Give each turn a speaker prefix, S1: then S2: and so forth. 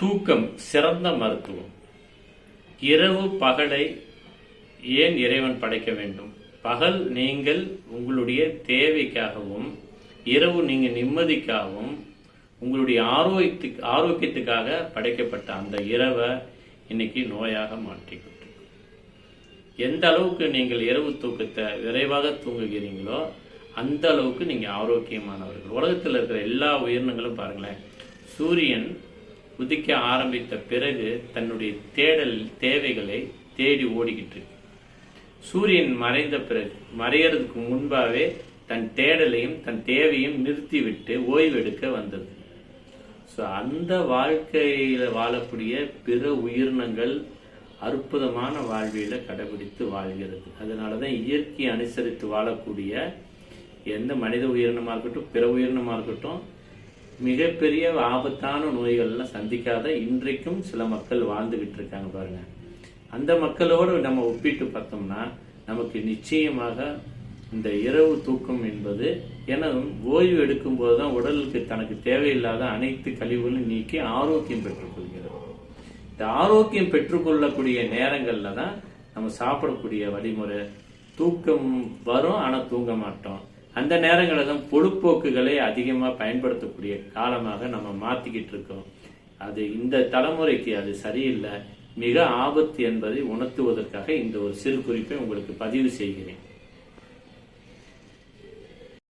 S1: தூக்கம் சிறந்த மருத்துவம். இரவு பகலை ஏன் இறைவன் படைக்க வேண்டும்? பகல் நீங்கள் உங்களுடைய தேவைக்காகவும் இரவு நீங்கள் நிம்மதிக்காகவும் உங்களுடைய ஆரோக்கியத்துக்கு ஆரோக்கியத்துக்காக படைக்கப்பட்ட அந்த இரவை இன்னைக்கு நோயாக மாற்றிக்கிட்டு எந்த அளவுக்கு நீங்கள் இரவு தூக்கத்தை விரைவாக தூங்குகிறீங்களோ அந்த அளவுக்கு நீங்கள் ஆரோக்கியமானவர்கள். உலகத்தில் இருக்கிற எல்லா உயிரினங்களும் பாருங்களேன் சூரியன் உதிக்க ஆரம்பித்த பிறகு தன்னுடைய தேடல் தேவைகளை தேடி ஓடிக்கிட்டு சூரியன் மறைந்த பிறகு மறையறதுக்கு முன்பாகவே தன் தேடலையும் தன் தேவையும் நிறுத்திவிட்டு ஓய்வெடுக்க வந்தது. ஸோ அந்த வாழ்க்கையில் வாழக்கூடிய பிற உயிரினங்கள் அற்புதமான வாழ்வியில் கடைபிடித்து வாழ்கிறது. அதனாலதான் இயற்கையை அனுசரித்து வாழக்கூடிய எந்த மனித உயிரினமாக இருக்கட்டும் பிற உயிரினமாக இருக்கட்டும் மிகப்பெரிய ஆபத்தான நோய்கள்லாம் சந்திக்காத இன்றைக்கும் சில மக்கள் வாழ்ந்துகிட்டு இருக்காங்க பாருங்க. அந்த மக்களோடு நம்ம ஒப்பிட்டு பார்த்தோம்னா நமக்கு நிச்சயமாக இந்த இரவு தூக்கம் என்பது என ஓய்வு எடுக்கும் போதுதான் உடலுக்கு தனக்கு தேவையில்லாத அனைத்து கழிவுகளும் நீக்கி ஆரோக்கியம் பெற்றுக்கொள்கிறது. இந்த ஆரோக்கியம் பெற்றுக்கொள்ளக்கூடிய நேரங்களில் தான் நம்ம சாப்பிடக்கூடிய வழிமுறை தூக்கம் வரும் ஆனால் தூங்க மாட்டோம். அந்த நேரங்களில் தான் பொழுப்போக்குகளை அதிகமாக பயன்படுத்தக்கூடிய காலமாக நம்ம மாத்திக்கிட்டு இருக்கோம். அது இந்த தலைமுறைக்கு அது சரியில்லை. மிக ஆபத்து என்பதை உணர்த்துவதற்காக இந்த ஒரு சிறு குறிப்பை உங்களுக்கு பதிவு செய்கிறேன்.